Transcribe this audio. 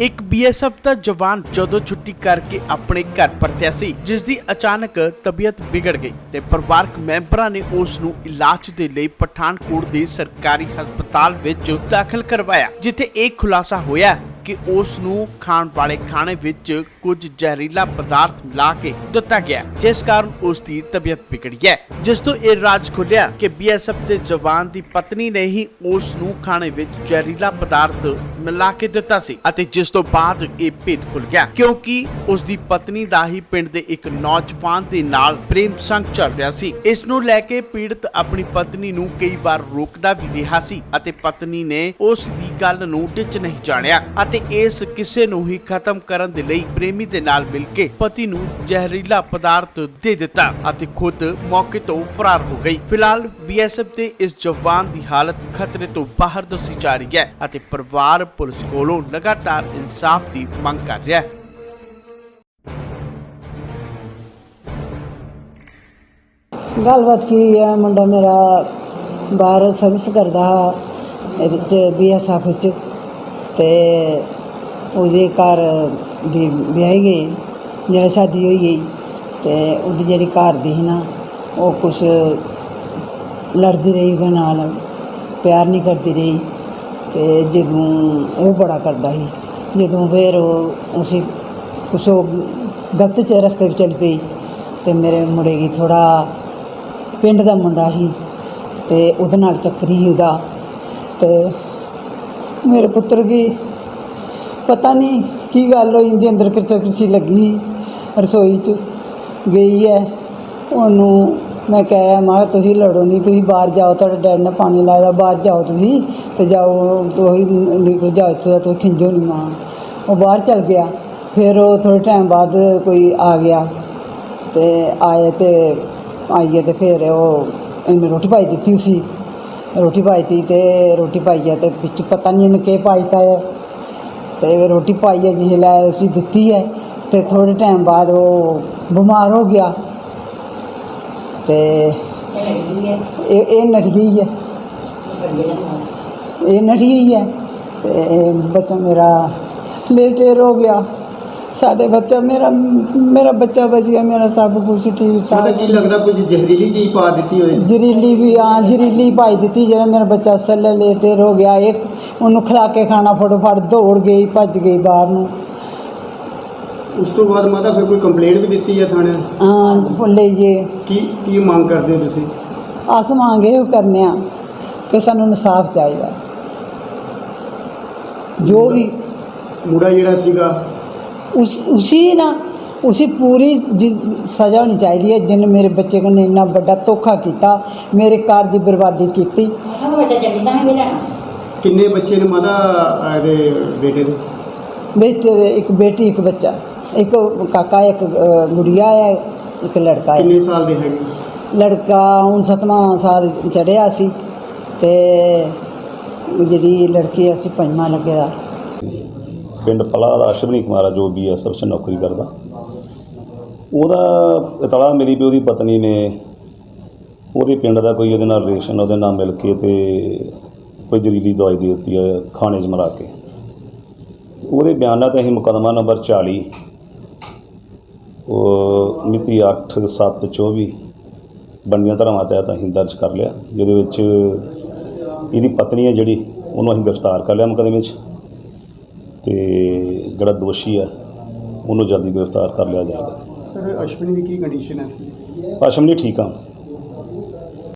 ਇੱਕ ਬੀਐਸਐਫ ਦਾ ਜਵਾਨ ਜਦੋਂ ਛੁੱਟੀ ਕਰਕੇ ਆਪਣੇ ਘਰ ਪਰਤਿਆ ਸੀ ਜਿਸ ਦੀ ਅਚਾਨਕ ਤਬੀਅਤ ਵਿਗੜ ਗਈ ਤੇ ਪਰਿਵਾਰਕ ਮੈਂਬਰਾਂ ਨੇ ਉਸ ਨੂੰ ਇਲਾਜ ਦੇ ਲਈ ਪਠਾਨਕੋਟ ਦੇ ਸਰਕਾਰੀ ਹਸਪਤਾਲ ਵਿੱਚ ਦਾਖਲ ਕਰਵਾਇਆ, ਜਿੱਥੇ ਇਹ ਖੁਲਾਸਾ ਹੋਇਆ ਕਿ ਉਸ ਨੂੰ ਖਾਣ ਵਾਲੇ ਖਾਣੇ ਵਿੱਚ ਕੁਝ ਜ਼ਹਿਰੀਲਾ ਪਦਾਰਥ ਮਿਲਾ ਕੇ ਦਿੱਤਾ ਗਿਆ, ਜਿਸ ਕਾਰਨ ਉਸ ਦੀ ਤਬੀਅਤ ਵਿਗੜੀ ਹੈ ਜਿਸ ਤੋਂ ਇਹ ਰਾਜ ਖੁੱਲਿਆ ਕਿ ਬੀਐਸਐਫ ਦੇ ਜਵਾਨ ਦੀ ਪਤਨੀ ਨੇ ਹੀ ਉਸ ਨੂੰ ਖਾਣੇ ਵਿੱਚ ਜ਼ਹਿਰੀਲਾ ਪਦਾਰਥ ਮਿਲਾ ਕੇ ਦਿੱਤਾ ਸੀ ਅਤੇ ਜਿਸ ਤੋਂ ਬਾਅਦ ਇਹ ਭੇਦ ਖੁੱਲ ਗਿਆ। ਕਿਉਂਕਿ ਉਸ ਦੀ ਪਤਨੀ ਦਾ ਹੀ ਪਿੰਡ ਦੇ ਇੱਕ ਨੌਜਵਾਨ ਦੇ ਨਾਲ ਪ੍ਰੇਮ ਸੰਗ ਚੱਲ ਰਿਹਾ ਸੀ। ਇਸ ਨੂੰ ਲੈ ਕੇ ਪੀੜਤ ਆਪਣੀ ਪਤਨੀ ਨੂੰ ਕਈ ਵਾਰ ਰੋਕਦਾ ਵੀ ਰਿਹਾ ਸੀ ਅਤੇ ਪਤਨੀ ਨੇ ਉਸ ਦੀ ਗੱਲ ਨੂੰ ਟਿੱਚ ਨਹੀਂ ਜਾਣਿਆ ਅਤੇ ਇਸ ਕਿਸੇ ਨੂੰ ਹੀ ਖਤਮ ਕਰਨ ਦੇ ਲਈ ਪ੍ਰੇਮੀ ਦੇ ਨਾਲ ਮਿਲ ਕੇ ਪਤੀ ਨੂੰ ਜ਼ਹਿਰੀਲਾ ਪਦਾਰਥ ਦੇ ਦਿੱਤਾ ਅਤੇ ਖੁਦ ਮੌਕੇ ਤੋਂ ਫਰਾਰ ਹੋ ਗਈ। ਫਿਲਹਾਲ ਬੀਐਸਐਫ ਦੇ ਇਸ ਜਵਾਨ ਦੀ ਹਾਲਤ ਖਤਰੇ ਤੋਂ ਬਾਹਰ ਦੱਸੀ ਜਾ ਰਹੀ ਹੈ ਅਤੇ ਪਰਿਵਾਰ ਪੁਲਿਸ ਕੋਲੋਂ ਲਗਾਤਾਰ ਇਨਸਾਫ ਦੀ ਮੰਗ ਕਰ ਰਿਹਾ ਹੈ। ਗੱਲਬਾਤ ਕੀ ਹੈ ਮੁੰਡਾ ਮੇਰਾ? ਬਾਹਰ ਸਰਵਿਸ ਕਰਦਾ ਇਹਦੇ ਚ ਬੀਐਸਐਫ ਵਿੱਚ। ਤੇ ਉਹਦੇ ਘਰ ਦੀ ਵਿਆਹੀ ਗਈ, ਜਿਹੜਾ ਸ਼ਾਦੀ ਹੋਈ ਗਈ। ਤੇ ਉਹਦੀ ਜਿਹੜੀ ਘਰ ਦੀ ਸੀ ਨਾ, ਉਹ ਕੁਛ ਲੜਦੀ ਰਹੀ ਉਹਦੇ ਨਾਲ, ਪਿਆਰ ਨਹੀਂ ਕਰਦੀ ਰਹੀ। ਤੇ ਜਦੋਂ ਉਹ ਬੜਾ ਕਰਦਾ ਸੀ, ਜਦੋਂ ਫਿਰ ਉਹ ਉਸੇ ਕੁਛ ਗਲਤ ਚ ਰਸਤੇ 'ਤੇ ਚੱਲ ਪਈ ਅਤੇ ਮੇਰੇ ਮੁੰਡੇ ਦੀ ਥੋੜਾ ਪਿੰਡ ਦਾ ਮੁੰਡਾ ਸੀ ਅਤੇ ਉਹਦੇ ਨਾਲ ਚੱਕਰੀ ਸੀ ਉਹਦਾ ਅਤੇ ਮੇਰੇ ਪੁੱਤਰ ਕੀ ਪਤਾ ਨਹੀਂ ਕੀ ਗੱਲ ਹੋਈ, ਇਹਦੇ ਅੰਦਰ ਕਿਰਚਾ ਕਿਰਚੀ ਲੱਗੀ, ਰਸੋਈ 'ਚ ਗਈ ਹੈ, ਉਹਨੂੰ ਮੈਂ ਕਿਹਾ ਮੈਂ ਕਿਹਾ ਤੁਸੀਂ ਲੜੋ ਨਹੀਂ ਤੁਸੀਂ ਬਾਹਰ ਜਾਓ, ਤੁਹਾਡੇ ਡੈਡ ਨੇ ਪਾਣੀ ਲਾਇਆ ਬਾਹਰ ਜਾਓ ਤੁਸੀਂ ਤੇ ਜਾਓ ਤੁਸੀਂ ਨਿਕਲ ਜਾਓ ਇੱਥੋਂ ਦਾ, ਤੁਸੀਂ ਖਿੰਜੋ ਨਹੀਂ ਮਾਂ। ਉਹ ਬਾਹਰ ਚਲ ਗਿਆ, ਫਿਰ ਉਹ ਥੋੜੇ ਟਾਈਮ ਬਾਅਦ ਕੋਈ ਆ ਗਿਆ ਤੇ ਆਏ ਤੇ ਆਈਏ ਤੇ ਫਿਰ ਉਹ ਇਹਨੇ ਰੋਟੀ ਪਾਈ ਦਿੱਤੀ ਸੀ ਰੋਟੀ ਪਾਈ ਤੀ ਤੇ ਰੋਟੀ ਪਾਈ ਤੇ ਵਿੱਚ ਪਤਾ ਨਹੀਂ ਇਹਨੇ ਕੀ ਪਾਈਤਾ ਹੈ। ਤੇ ਰੋਟੀ ਪਾਈ ਜਿਹੇ ਲੈ ਅਸੀਂ ਦਿੱਤੀ ਹੈ ਤੇ ਥੋੜੇ ਟਾਈਮ ਬਾਅਦ ਉਹ ਬਿਮਾਰ ਹੋ ਗਿਆ। ਤੇ ਇਹ ਇਹ ਨਠੀ ਹੈ। ਇਹ ਨਠੀ ਹੈ ਤੇ ਬੱਚਾ ਮੇਰਾ ਲੇਟੇਰ ਹੋ ਗਿਆ। ਸਾਡੇ ਬੱਚਾ ਮੇਰਾ ਮੇਰਾ ਬੱਚਾ ਬਚ ਗਿਆ। ਮੇਰਾ ਸਭ ਕੁਝ ਠੀਕ ਪਤਾ ਠਾਕ ਕੀ ਲੱਗਦਾ ਕੁਝ ਜ਼ਹਿਰੀਲੀ ਚੀਜ਼ ਪਾ ਦਿੱਤੀ ਹੋਏ ਜ਼ਰੀਲੀ ਵੀ ਆ ਜ਼ਰੀਲੀ ਪਾਈ ਦਿੱਤੀ। ਜਿਹੜਾ ਮੇਰਾ ਬੱਚਾ ਸੱਲੇ ਲੇਟੇਰ ਹੋ ਗਿਆ ਇੱਕ ਉਹਨੂੰ ਖਿਲਾ ਕੇ ਖਾਣਾ ਫਟੋਫਟ ਦੌੜ ਗਈ ਭੱਜ ਗਈ ਬਾਹਰ ਨੂੰ। ਉਸ ਤੋਂ ਬਾਅਦ ਮਾਤਾ ਫਿਰ ਕੋਈ ਕੰਪਲੇਂਟ ਵੀ ਦਿੱਤੀ ਹੈ ਥਾਣੇ ਹਾਂ ਭੁੱਲੇ ਜੇ। ਕੀ ਕੀ ਮੰਗ ਕਰਦੇ ਹੋ ਤੁਸੀਂ? ਅਸ ਮੰਗੇ ਉਹ ਕਰਨੇ ਆ ਕਿ ਸਾਨੂੰ ਇਨਸਾਫ ਚਾਹੀਦਾ। ਜੋ ਵੀ ਮੁੜਾ ਜਿਹੜਾ ਸੀਗਾ? ਉਸ ਉਸੇ ਨਾ ਉਸੇ ਪੂਰੀ ਸਜ਼ਾ ਹੋਣੀ ਚਾਹੀਦੀ ਹੈ ਜਿਨ ਮੇਰੇ ਬੱਚੇ ਨੇ ਇੰਨਾ ਵੱਡਾ ਧੋਖਾ ਕੀਤਾ ਮੇਰੇ ਘਰ ਦੀ ਬਰਬਾਦੀ ਕੀਤੀ। ਕਿੰਨੇ ਬੱਚੇ ਨੇ ਮਾਤਾ ਇਹਦੇ ਬੇਟੇ ਦੇ? ਬੇਟੇ ਦੇ ਇੱਕ ਬੇਟੀ ਇੱਕ ਬੱਚਾ। ਇੱਕ ਕਾਕਾ ਇੱਕ ਗੁੜੀਆ ਹੈ ਇੱਕ ਲੜਕਾ ਹੈ ਕਿੰਨੇ ਸਾਲ ਦੇ ਹੈਗੇ? ਲੜਕਾ ਹੁਣ ਸਤਵਾਂ ਸਾਲ ਚੜਿਆ ਸੀ ਤੇ ਜਿਹੜੀ ਲੜਕੀ ਹੈ, ਅਸੀਂ ਪੰਜਵਾਂ ਲੱਗਿਆ ਪਿੰਡ ਪਲਾ ਦਾ ਅਸ਼ਵਨੀ ਕੁਮਾਰ ਆ, ਜੋ ਬੀਐਸਐਫ 'ਚ ਨੌਕਰੀ ਕਰਦਾ। ਉਹਦਾ ਇਤਲਾ ਮਿਲੀ ਵੀ ਉਹਦੀ ਪਤਨੀ ਨੇ ਉਹਦੇ ਪਿੰਡ ਦਾ ਕੋਈ ਉਹਦੇ ਨਾਲ ਰਿਲੇਸ਼ਨ ਉਹਦੇ ਨਾਲ ਮਿਲ ਕੇ ਤੇ ਕੋਈ ਜ਼ਹਿਰੀਲੀ ਦਵਾਈ ਦੇ ਦਿੱਤੀ ਹੈ ਖਾਣੇ 'ਚ ਮਰਾ ਕੇ। ਉਹਦੇ ਬਿਆਨਾਂ ਤੇ ਅਸੀਂ ਮੁਕਦਮਾ ਨੰਬਰ 40 ਉਹ ਮਿਤੀ 8 7 24 ਬੰਦੀਆਂ ਧਾਰਾਵਾਂ ਤਹਿਤ ਅਸੀਂ ਦਰਜ ਕਰ ਲਿਆ ਜਿਹਦੇ ਵਿੱਚ ਇਹਦੀ ਪਤਨੀ ਹੈ ਜਿਹੜੀ ਉਹਨੂੰ ਅਸੀਂ ਗ੍ਰਿਫਤਾਰ ਕਰ ਲਿਆ ਮੁਕੱਦਮੇ 'ਚ ਤੇ ਜਿਹੜਾ ਦੋਸ਼ੀ ਹੈ ਉਹਨੂੰ ਜਲਦੀ ਗ੍ਰਿਫਤਾਰ ਕਰ ਲਿਆ ਜਾਏਗਾ। ਸਰ ਅਸ਼ਵਨੀ ਦੀ ਕੀ ਕੰਡੀਸ਼ਨ ਹੈ? ਨਹੀਂ ਠੀਕ ਆ।